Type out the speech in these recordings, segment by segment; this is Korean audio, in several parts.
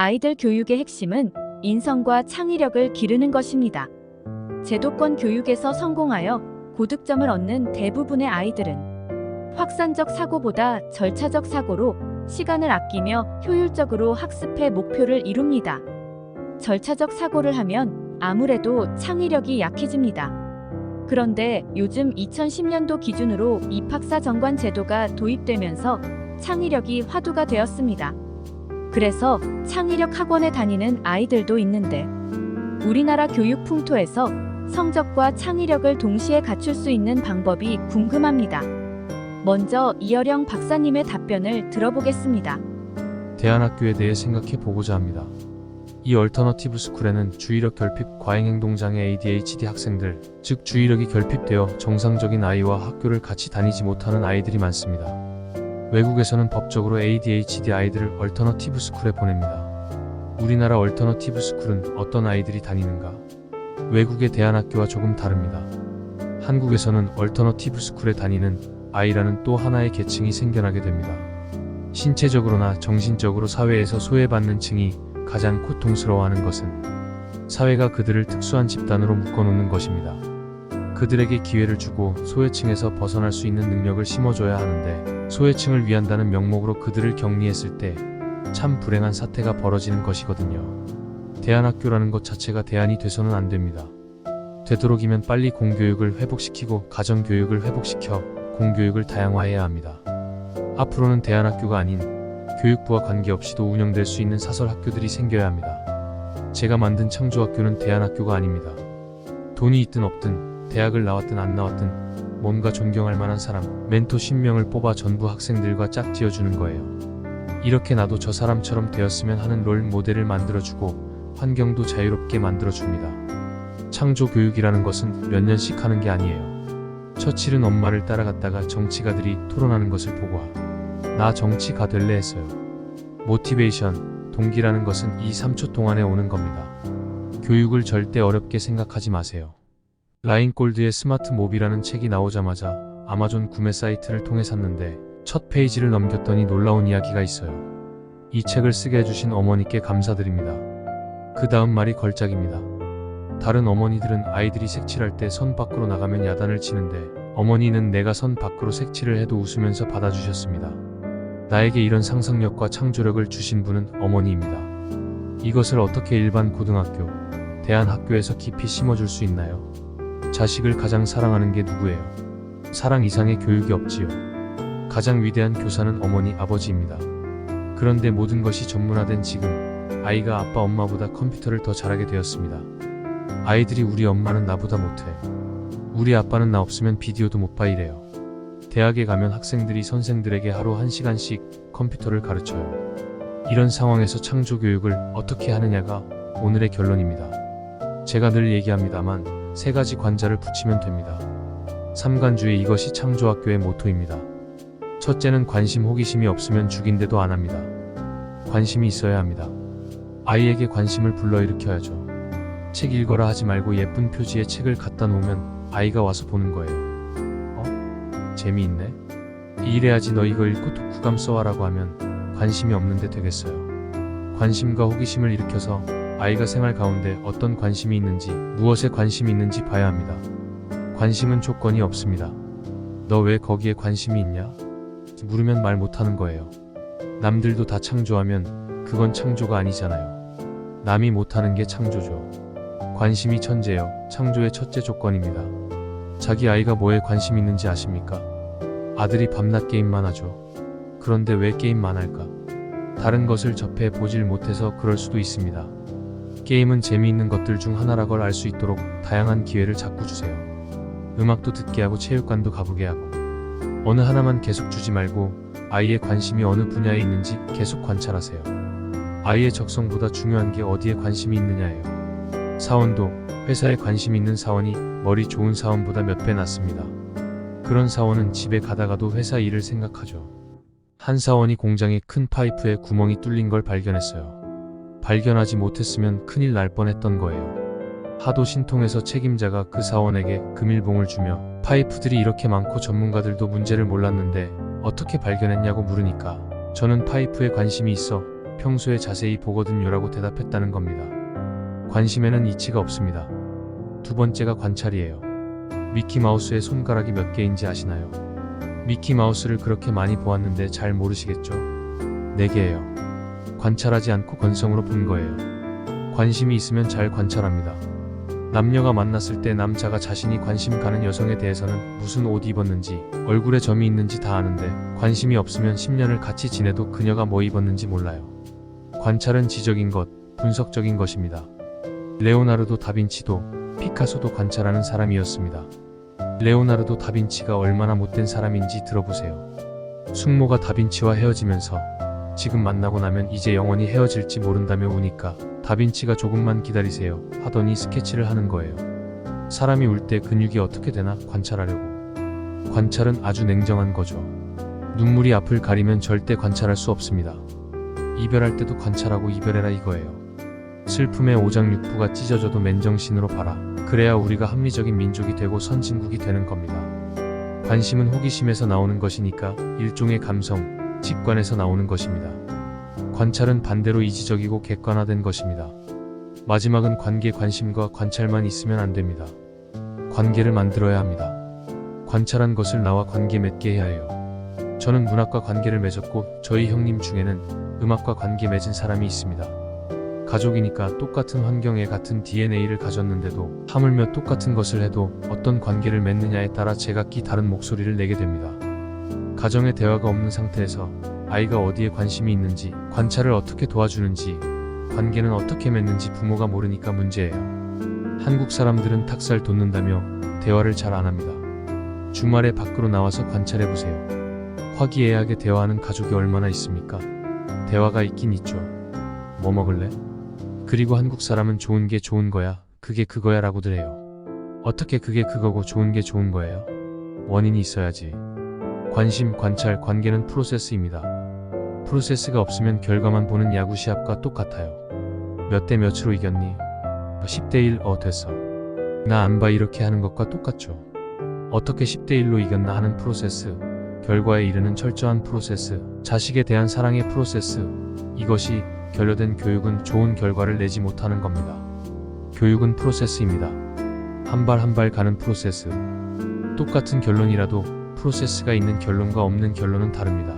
아이들 교육의 핵심은 인성과 창의력을 기르는 것입니다. 제도권 교육에서 성공하여 고득점을 얻는 대부분의 아이들은 확산적 사고보다 절차적 사고로 시간을 아끼며 효율적으로 학습의 목표를 이룹니다. 절차적 사고를 하면 아무래도 창의력이 약해집니다. 그런데 요즘 2010년도 기준으로 입학사 정관 제도가 도입되면서 창의력이 화두가 되었습니다. 그래서 창의력 학원에 다니는 아이들도 있는데 우리나라 교육 풍토에서 성적과 창의력을 동시에 갖출 수 있는 방법이 궁금합니다. 먼저 이어령 박사님의 답변을 들어보겠습니다. 대안학교에 대해 생각해 보고자 합니다. 이 얼터너티브 스쿨에는 주의력 결핍 과잉 행동장애 ADHD 학생들, 즉 주의력이 결핍되어 정상적인 아이와 학교를 같이 다니지 못하는 아이들이 많습니다. 외국에서는 법적으로 ADHD 아이들을 얼터너티브 스쿨에 보냅니다. 우리나라 얼터너티브 스쿨은 어떤 아이들이 다니는가? 외국의 대안학교와 조금 다릅니다. 한국에서는 얼터너티브 스쿨에 다니는 아이라는 또 하나의 계층이 생겨나게 됩니다. 신체적으로나 정신적으로 사회에서 소외받는 층이 가장 고통스러워하는 것은 사회가 그들을 특수한 집단으로 묶어놓는 것입니다. 그들에게 기회를 주고 소외층에서 벗어날 수 있는 능력을 심어줘야 하는데 소외층을 위한다는 명목으로 그들을 격리했을 때 참 불행한 사태가 벌어지는 것이거든요. 대안학교라는 것 자체가 대안이 돼서는 안 됩니다. 되도록이면 빨리 공교육을 회복시키고 가정교육을 회복시켜 공교육을 다양화해야 합니다. 앞으로는 대안학교가 아닌 교육부와 관계없이도 운영될 수 있는 사설 학교들이 생겨야 합니다. 제가 만든 창조학교는 대안학교가 아닙니다. 돈이 있든 없든 대학을 나왔든 안 나왔든 뭔가 존경할 만한 사람, 멘토 10명을 뽑아 전부 학생들과 짝지어 주는 거예요. 이렇게 나도 저 사람처럼 되었으면 하는 롤 모델을 만들어주고 환경도 자유롭게 만들어줍니다. 창조 교육이라는 것은 몇 년씩 하는 게 아니에요. 처칠은 엄마를 따라갔다가 정치가들이 토론하는 것을 보고 나 정치가 될래 했어요. 모티베이션, 동기라는 것은 2, 3초 동안에 오는 겁니다. 교육을 절대 어렵게 생각하지 마세요. 라인골드의 스마트 몹이라는 책이 나오자마자 아마존 구매 사이트를 통해 샀는데 첫 페이지를 넘겼더니 놀라운 이야기가 있어요. 이 책을 쓰게 해주신 어머니께 감사드립니다. 그 다음 말이 걸작입니다. 다른 어머니들은 아이들이 색칠할 때 선 밖으로 나가면 야단을 치는데 어머니는 내가 선 밖으로 색칠을 해도 웃으면서 받아주셨습니다. 나에게 이런 상상력과 창조력을 주신 분은 어머니입니다. 이것을 어떻게 일반 고등학교, 대안학교에서 깊이 심어줄 수 있나요? 자식을 가장 사랑하는 게 누구예요? 사랑 이상의 교육이 없지요. 가장 위대한 교사는 어머니, 아버지입니다. 그런데 모든 것이 전문화된 지금, 아이가 아빠, 엄마보다 컴퓨터를 더 잘하게 되었습니다. 아이들이 우리 엄마는 나보다 못해. 우리 아빠는 나 없으면 비디오도 못 봐 이래요. 대학에 가면 학생들이 선생들에게 하루 1시간씩 컴퓨터를 가르쳐요. 이런 상황에서 창조교육을 어떻게 하느냐가 오늘의 결론입니다. 제가 늘 얘기합니다만 세 가지 관자를 붙이면 됩니다. 삼관주의 이것이 창조학교의 모토입니다. 첫째는 관심 호기심이 없으면 죽인데도 안 합니다. 관심이 있어야 합니다. 아이에게 관심을 불러일으켜야죠. 책 읽어라 하지 말고 예쁜 표지에 책을 갖다 놓으면 아이가 와서 보는 거예요. 어? 재미있네? 이래야지 너 이거 읽고 독후감 써와라고 하면 관심이 없는데 되겠어요. 관심과 호기심을 일으켜서 아이가 생활 가운데 어떤 관심이 있는지, 무엇에 관심이 있는지 봐야 합니다. 관심은 조건이 없습니다. 너 왜 거기에 관심이 있냐? 물으면 말 못하는 거예요. 남들도 다 창조하면 그건 창조가 아니잖아요. 남이 못하는 게 창조죠. 관심이 천재요. 창조의 첫째 조건입니다. 자기 아이가 뭐에 관심 있는지 아십니까? 아들이 밤낮 게임만 하죠. 그런데 왜 게임만 할까? 다른 것을 접해 보질 못해서 그럴 수도 있습니다. 게임은 재미있는 것들 중 하나라 걸 알 수 있도록 다양한 기회를 자꾸 주세요. 음악도 듣게 하고 체육관도 가보게 하고 어느 하나만 계속 주지 말고 아이의 관심이 어느 분야에 있는지 계속 관찰하세요. 아이의 적성보다 중요한 게 어디에 관심이 있느냐예요. 사원도 회사에 관심 있는 사원이 머리 좋은 사원보다 몇 배 낫습니다. 그런 사원은 집에 가다가도 회사 일을 생각하죠. 한 사원이 공장의 큰 파이프에 구멍이 뚫린 걸 발견했어요. 발견하지 못했으면 큰일 날 뻔했던 거예요. 하도 신통해서 책임자가 그 사원에게 금일봉을 주며 파이프들이 이렇게 많고 전문가들도 문제를 몰랐는데 어떻게 발견했냐고 물으니까 저는 파이프에 관심이 있어 평소에 자세히 보거든요라고 대답했다는 겁니다. 관심에는 이치가 없습니다. 두 번째가 관찰이에요. 미키 마우스의 손가락이 몇 개인지 아시나요? 미키 마우스를 그렇게 많이 보았는데 잘 모르시겠죠? 네 개예요. 관찰하지 않고 건성으로 본 거예요. 관심이 있으면 잘 관찰합니다. 남녀가 만났을 때 남자가 자신이 관심 가는 여성에 대해서는 무슨 옷 입었는지, 얼굴에 점이 있는지 다 아는데 관심이 없으면 10년을 같이 지내도 그녀가 뭐 입었는지 몰라요. 관찰은 지적인 것, 분석적인 것입니다. 레오나르도 다빈치도 피카소도 관찰하는 사람이었습니다. 레오나르도 다빈치가 얼마나 못된 사람인지 들어보세요. 숙모가 다빈치와 헤어지면서 지금 만나고 나면 이제 영원히 헤어질지 모른다며 우니까 다빈치가 조금만 기다리세요 하더니 스케치를 하는 거예요. 사람이 울 때 근육이 어떻게 되나 관찰하려고. 관찰은 아주 냉정한 거죠. 눈물이 앞을 가리면 절대 관찰할 수 없습니다. 이별할 때도 관찰하고 이별해라 이거예요. 슬픔의 오장육부가 찢어져도 맨정신으로 봐라. 그래야 우리가 합리적인 민족이 되고 선진국이 되는 겁니다. 관심은 호기심에서 나오는 것이니까 일종의 감성, 직관에서 나오는 것입니다. 관찰은 반대로 이지적이고 객관화된 것입니다. 마지막은 관계 관심과 관찰만 있으면 안 됩니다. 관계를 만들어야 합니다. 관찰한 것을 나와 관계 맺게 해야 해요. 저는 문학과 관계를 맺었고 저희 형님 중에는 음악과 관계 맺은 사람이 있습니다. 가족이니까 똑같은 환경에 같은 DNA를 가졌는데도 하물며 똑같은 것을 해도 어떤 관계를 맺느냐에 따라 제각기 다른 목소리를 내게 됩니다. 가정의 대화가 없는 상태에서 아이가 어디에 관심이 있는지, 관찰을 어떻게 도와주는지, 관계는 어떻게 맺는지 부모가 모르니까 문제예요. 한국 사람들은 탁살 돋는다며 대화를 잘 안 합니다. 주말에 밖으로 나와서 관찰해 보세요. 화기애애하게 대화하는 가족이 얼마나 있습니까? 대화가 있긴 있죠. 뭐 먹을래? 그리고 한국 사람은 좋은 게 좋은 거야, 그게 그거야 라고들 해요. 어떻게 그게 그거고 좋은 게 좋은 거예요? 원인이 있어야지. 관심, 관찰, 관계는 프로세스입니다. 프로세스가 없으면 결과만 보는 야구 시합과 똑같아요. 몇 대 몇으로 이겼니? 10대 1, 어, 됐어. 나 안 봐 이렇게 하는 것과 똑같죠. 어떻게 10대 1로 이겼나 하는 프로세스, 결과에 이르는 철저한 프로세스, 자식에 대한 사랑의 프로세스, 이것이 결여된 교육은 좋은 결과를 내지 못하는 겁니다. 교육은 프로세스입니다. 한 발 한 발 가는 프로세스. 똑같은 결론이라도 프로세스가 있는 결론과 없는 결론은 다릅니다.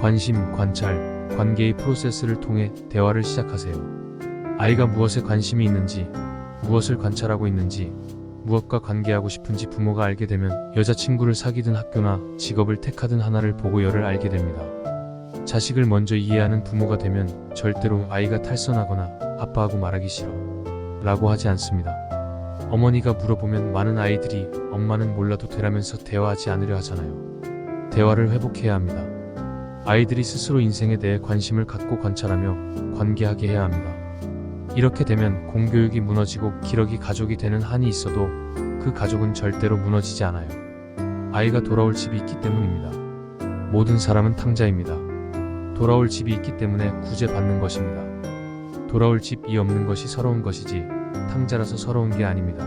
관심, 관찰, 관계의 프로세스를 통해 대화를 시작하세요. 아이가 무엇에 관심이 있는지, 무엇을 관찰하고 있는지, 무엇과 관계하고 싶은지 부모가 알게 되면 여자친구를 사귀든 학교나 직업을 택하든 하나를 보고 열을 알게 됩니다. 자식을 먼저 이해하는 부모가 되면 절대로 아이가 탈선하거나 아빠하고 말하기 싫어 라고 하지 않습니다. 어머니가 물어보면 많은 아이들이 엄마는 몰라도 되라면서 대화하지 않으려 하잖아요. 대화를 회복해야 합니다. 아이들이 스스로 인생에 대해 관심을 갖고 관찰하며 관계하게 해야 합니다. 이렇게 되면 공교육이 무너지고 기러기 가족이 되는 한이 있어도 그 가족은 절대로 무너지지 않아요. 아이가 돌아올 집이 있기 때문입니다. 모든 사람은 탕자입니다. 돌아올 집이 있기 때문에 구제받는 것입니다. 돌아올 집이 없는 것이 서러운 것이지 탕자라서 서러운 게 아닙니다.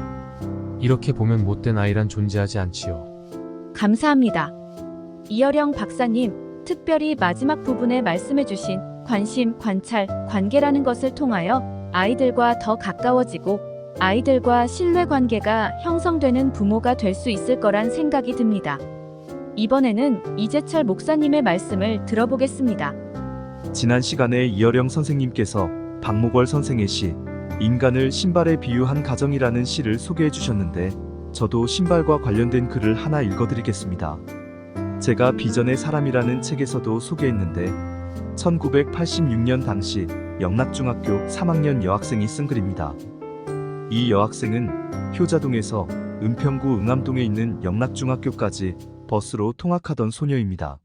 이렇게 보면 못된 아이란 존재하지 않지요. 감사합니다. 이어령 박사님, 특별히 마지막 부분에 말씀해주신 관심, 관찰, 관계라는 것을 통하여 아이들과 더 가까워지고 아이들과 신뢰 관계가 형성되는 부모가 될 수 있을 거란 생각이 듭니다. 이번에는 이재철 목사님의 말씀을 들어보겠습니다. 지난 시간에 이어령 선생님께서 박목월 선생의 시 인간을 신발에 비유한 가정이라는 시를 소개해 주셨는데 저도 신발과 관련된 글을 하나 읽어드리겠습니다. 제가 비전의 사람이라는 책에서도 소개했는데 1986년 당시 영락중학교 3학년 여학생이 쓴 글입니다. 이 여학생은 효자동에서 은평구 응암동에 있는 영락중학교까지 버스로 통학하던 소녀입니다.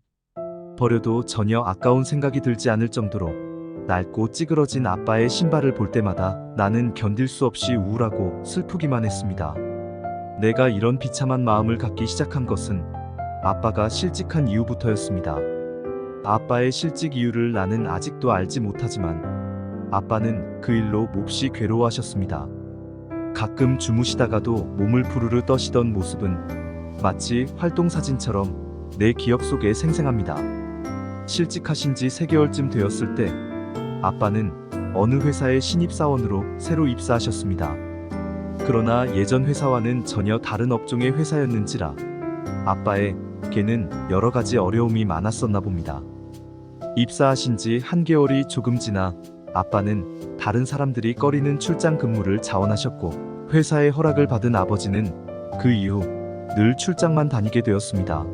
버려도 전혀 아까운 생각이 들지 않을 정도로 낡고 찌그러진 아빠의 신발을 볼 때마다 나는 견딜 수 없이 우울하고 슬프기만 했습니다. 내가 이런 비참한 마음을 갖기 시작한 것은 아빠가 실직한 이후부터였습니다. 아빠의 실직 이유를 나는 아직도 알지 못하지만 아빠는 그 일로 몹시 괴로워하셨습니다. 가끔 주무시다가도 몸을 부르르 떠시던 모습은 마치 활동사진처럼 내 기억 속에 생생합니다. 실직하신 지 3개월쯤 되었을 때 아빠는 어느 회사의 신입사원으로 새로 입사하셨습니다. 그러나 예전 회사와는 전혀 다른 업종의 회사였는지라 아빠의 걔는 여러 가지 어려움이 많았었나 봅니다. 입사하신 지 한 개월이 조금 지나 아빠는 다른 사람들이 꺼리는 출장 근무를 자원하셨고 회사의 허락을 받은 아버지는 그 이후 늘 출장만 다니게 되었습니다.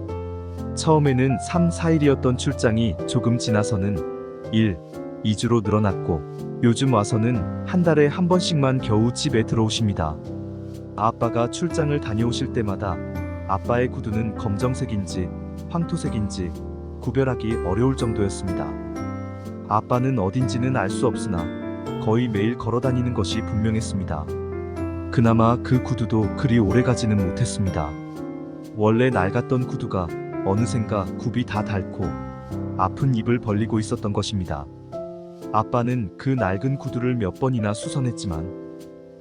처음에는 3, 4일이었던 출장이 조금 지나서는 1, 2주로 늘어났고 요즘 와서는 한 달에 한 번씩만 겨우 집에 들어오십니다. 아빠가 출장을 다녀오실 때마다 아빠의 구두는 검정색인지 황토색인지 구별하기 어려울 정도였습니다. 아빠는 어딘지는 알 수 없으나 거의 매일 걸어 다니는 것이 분명했습니다. 그나마 그 구두도 그리 오래 가지는 못했습니다. 원래 낡았던 구두가 어느샌가 굽이 다 닳고 아픈 입을 벌리고 있었던 것입니다. 아빠는 그 낡은 구두를 몇 번이나 수선했지만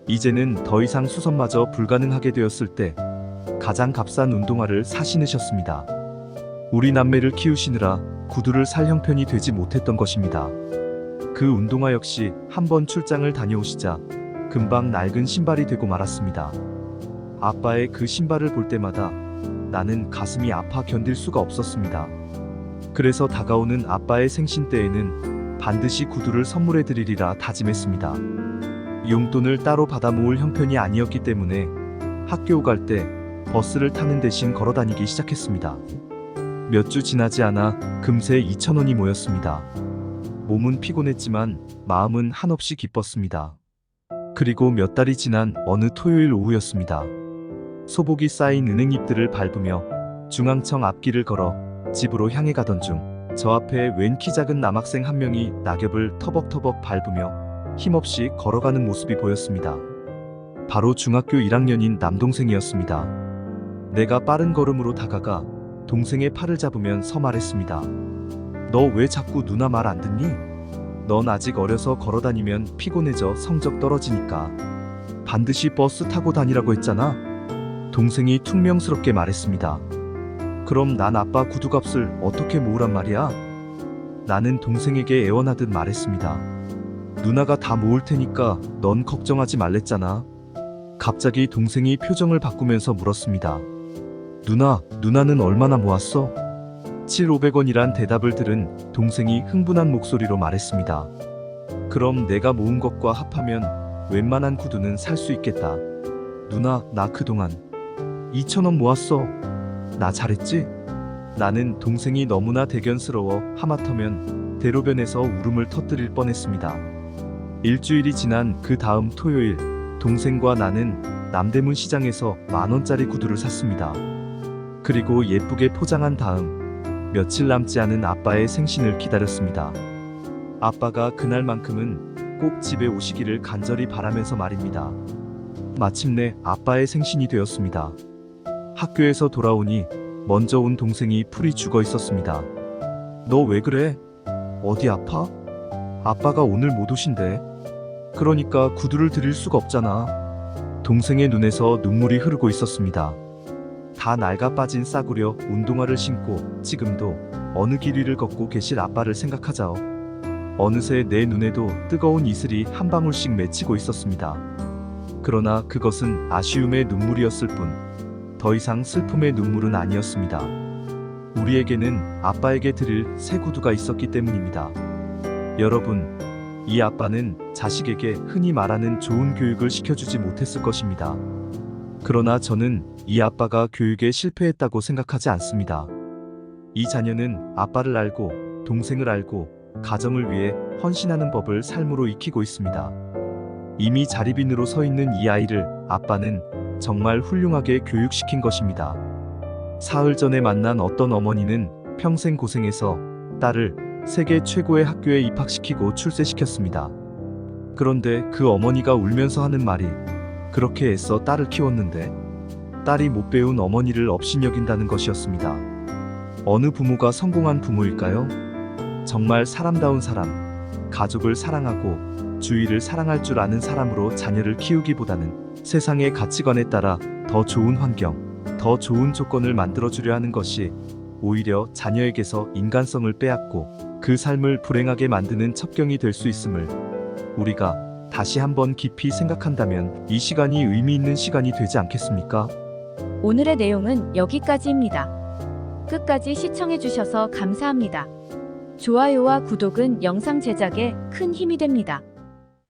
이제는 더 이상 수선마저 불가능하게 되었을 때 가장 값싼 운동화를 사 신으셨습니다. 우리 남매를 키우시느라 구두를 살 형편이 되지 못했던 것입니다. 그 운동화 역시 한 번 출장을 다녀오시자 금방 낡은 신발이 되고 말았습니다. 아빠의 그 신발을 볼 때마다 나는 가슴이 아파 견딜 수가 없었습니다. 그래서 다가오는 아빠의 생신 때에는 반드시 구두를 선물해 드리리라 다짐했습니다. 용돈을 따로 받아 모을 형편이 아니었기 때문에 학교 갈 때 버스를 타는 대신 걸어 다니기 시작했습니다. 몇 주 지나지 않아 금세 2천 원이 모였습니다. 몸은 피곤했지만 마음은 한없이 기뻤습니다. 그리고 몇 달이 지난 어느 토요일 오후였습니다. 소복이 쌓인 은행잎들을 밟으며 중앙청 앞길을 걸어 집으로 향해 가던 중 저 앞에 웬 키 작은 남학생 한 명이 낙엽을 터벅터벅 밟으며 힘없이 걸어가는 모습이 보였습니다. 바로 중학교 1학년인 남동생이었습니다. 내가 빠른 걸음으로 다가가 동생의 팔을 잡으면서 말했습니다. 너 왜 자꾸 누나 말 안 듣니? 넌 아직 어려서 걸어 다니면 피곤해져 성적 떨어지니까. 반드시 버스 타고 다니라고 했잖아. 동생이 퉁명스럽게 말했습니다. 그럼 난 아빠 구두값을 어떻게 모으란 말이야? 나는 동생에게 애원하듯 말했습니다. 누나가 다 모을 테니까 넌 걱정하지 말랬잖아. 갑자기 동생이 표정을 바꾸면서 물었습니다. 누나, 누나는 얼마나 모았어? 7,500원이란 대답을 들은 동생이 흥분한 목소리로 말했습니다. 그럼 내가 모은 것과 합하면 웬만한 구두는 살 수 있겠다. 누나, 나 그동안 2,000원 모았어. 나 잘했지? 나는 동생이 너무나 대견스러워 하마터면 대로변에서 울음을 터뜨릴 뻔했습니다. 일주일이 지난 그 다음 토요일, 동생과 나는 남대문 시장에서 만원짜리 구두를 샀습니다. 그리고 예쁘게 포장한 다음 며칠 남지 않은 아빠의 생신을 기다렸습니다. 아빠가 그날만큼은 꼭 집에 오시기를 간절히 바라면서 말입니다. 마침내 아빠의 생신이 되었습니다. 학교에서 돌아오니 먼저 온 동생이 풀이 죽어 있었습니다. 너 왜 그래? 어디 아파? 아빠가 오늘 못 오신대. 그러니까 구두를 드릴 수가 없잖아. 동생의 눈에서 눈물이 흐르고 있었습니다. 다 낡아 빠진 싸구려 운동화를 신고 지금도 어느 길 위를 걷고 계실 아빠를 생각하자오. 어느새 내 눈에도 뜨거운 이슬이 한 방울씩 맺히고 있었습니다. 그러나 그것은 아쉬움의 눈물이었을 뿐 더 이상 슬픔의 눈물은 아니었습니다. 우리에게는 아빠에게 드릴 새 구두가 있었기 때문입니다. 여러분, 이 아빠는 자식에게 흔히 말하는 좋은 교육을 시켜주지 못했을 것입니다. 그러나 저는 이 아빠가 교육에 실패했다고 생각하지 않습니다. 이 자녀는 아빠를 알고 동생을 알고 가정을 위해 헌신하는 법을 삶으로 익히고 있습니다. 이미 자리빈으로 서 있는 이 아이를 아빠는 정말 훌륭하게 교육시킨 것입니다. 사흘 전에 만난 어떤 어머니는 평생 고생해서 딸을 세계 최고의 학교에 입학시키고 출세시켰습니다. 그런데 그 어머니가 울면서 하는 말이 그렇게 애써 딸을 키웠는데 딸이 못 배운 어머니를 업신여긴다는 것이었습니다. 어느 부모가 성공한 부모일까요? 정말 사람다운 사람, 가족을 사랑하고 주위를 사랑할 줄 아는 사람으로 자녀를 키우기보다는 세상의 가치관에 따라 더 좋은 환경, 더 좋은 조건을 만들어주려 하는 것이 오히려 자녀에게서 인간성을 빼앗고 그 삶을 불행하게 만드는 첩경이 될 수 있음을 우리가 다시 한번 깊이 생각한다면 이 시간이 의미 있는 시간이 되지 않겠습니까? 오늘의 내용은 여기까지입니다. 끝까지 시청해주셔서 감사합니다. 좋아요와 구독은 영상 제작에 큰 힘이 됩니다.